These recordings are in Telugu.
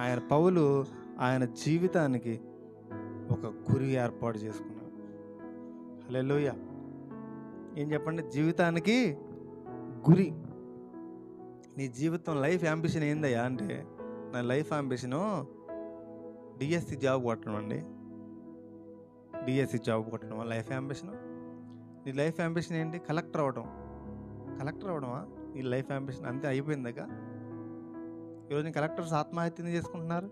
ఆయన పౌలు ఆయన జీవితానికి ఒక గురి ఏర్పాటు చేసుకున్నాడు. హల్లెలూయా. ఏం చెప్పండి? జీవితానికి గురి. నీ జీవితం లైఫ్ అంబిషన్ ఏందయ్యా అంటే నా లైఫ్ అంబిషను డిఎస్సి జాబ్ కొట్టడం అండి. డిఎస్సి జాబ్ కొట్టడం లైఫ్ అంబిషన్. నీ లైఫ్ అంబిషన్ ఏంటి? కలెక్టర్ అవ్వడం కలెక్టర్ అవ్వడమా? నీ లైఫ్ అంబిషన్ అంతే అయిపోయిందాక ఈరోజున కలెక్టర్స్ ఆత్మహత్యని చేసుకుంటున్నారు.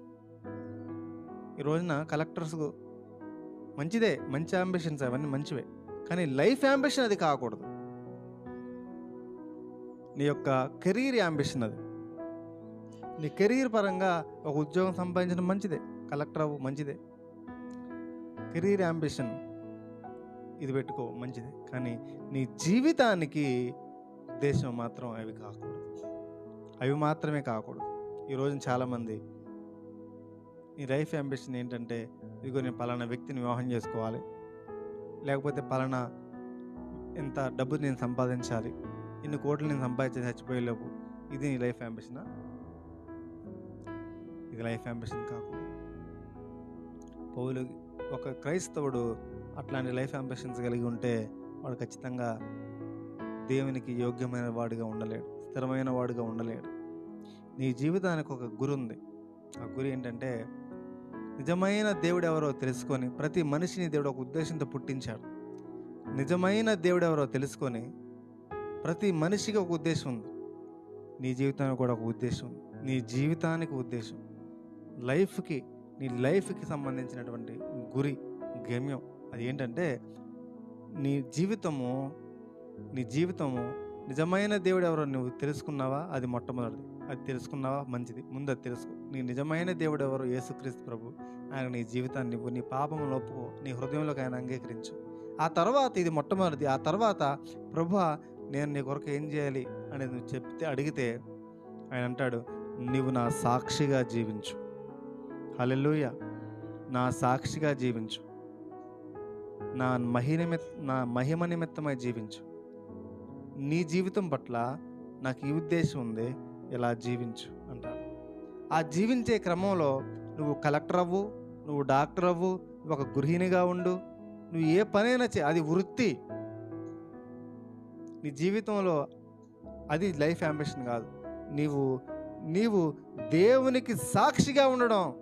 ఈ రోజున కలెక్టర్స్ మంచిదే మంచి అంబిషన్స్ అవన్నీ మంచివే. కానీ లైఫ్ అంబిషన్ అది కాకూడదు. నీ యొక్క కెరీర్ అంబిషన్ అది. నీ కెరీర్ పరంగా ఒక ఉద్యోగం సంపాదించడం మంచిదే కలెక్టర్ అవ్వు మంచిదే. కెరీర్ అంబిషన్ ఇది పెట్టుకో మంచిదే. కానీ నీ జీవితానికి ఉద్దేశం మాత్రం అవి కాకూడదు. అవి మాత్రమే కాకూడదు. ఈరోజు చాలామంది ఈ లైఫ్ అంబిషన్ ఏంటంటే ఇదిగో నేను పలానా వ్యక్తిని వివాహం చేసుకోవాలి. లేకపోతే పలానా ఎంత డబ్బు నేను సంపాదించాలి. ఇన్ని కోట్లు నేను సంపాదించి చచ్చిపోయేలోపు. ఇది నీ లైఫ్ అంబిషనా? ఇది లైఫ్ అంబిషన్ కాకుండా పౌలు ఒక క్రైస్తవుడు అట్లాంటి లైఫ్ అంబిషన్స్ కలిగి ఉంటే వాడు ఖచ్చితంగా దేవునికి యోగ్యమైన వాడిగా ఉండలేడు స్థిరమైన వాడిగా ఉండలేడు. నీ జీవితానికి ఒక గురి ఉంది ఆ గురి ఏంటంటే నిజమైన దేవుడు ఎవరో తెలుసుకొని ప్రతి మనిషిని దేవుడు ఒక ఉద్దేశంతో పుట్టించాడు. నిజమైన దేవుడు ఎవరో తెలుసుకొని ప్రతి మనిషికి ఒక ఉద్దేశం ఉంది. నీ జీవితానికి కూడా ఒక ఉద్దేశం నీ జీవితానికి ఉద్దేశం. లైఫ్కి నీ లైఫ్కి సంబంధించినటువంటి గురి గమ్యం అది ఏంటంటే నీ జీవితము నీ జీవితము నిజమైన దేవుడు ఎవరో నువ్వు తెలుసుకున్నావా? అది మొట్టమొదటిది. అది తెలుసుకున్నావా? మంచిది. ముందు అది తెలుసుకో. నీ నిజమైన దేవుడు ఎవరో? యేసుక్రీస్తు ప్రభు. ఆయన నీ జీవితాన్ని ఇవ్వు నీ పాపం ఒప్పుకో. నీ హృదయంలోకి ఆయన అంగీకరించు. ఆ తర్వాత ఇది మొట్టమొదటిది. ఆ తర్వాత ప్రభు నేను నీ కొరకు ఏం చేయాలి? అనేది నువ్వు చెప్తే అడిగితే ఆయన అంటాడు నువ్వు నా సాక్షిగా జీవించు. హల్లెలూయ. నా సాక్షిగా జీవించు. నా మహిమ నా మహిమ నిమిత్తమై జీవించు. నీ జీవితం పట్ల నాకు ఈ ఉద్దేశం ఉంది ఇలా జీవించు అంటాడు. ఆ జీవించే క్రమంలో నువ్వు కలెక్టర్ అవ్వు నువ్వు డాక్టర్ అవ్వు నువ్వు ఒక గృహిణిగా ఉండు నువ్వు ఏ పనైనా చే అది వృత్తి. నీ జీవితంలో అది లైఫ్ అంబిషన్ కాదు. నీవు నీవు దేవునికి సాక్షిగా ఉండడం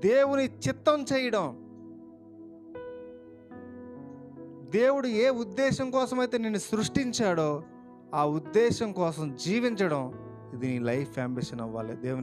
దేవుని చిత్తం చేయడం దేవుడు ఏ ఉద్దేశం కోసమైతే నిన్ను సృష్టించాడో ఆ ఉద్దేశం కోసం జీవించడం ఇది నీ లైఫ్ అంబిషన్ అవ్వాలి. దేవుని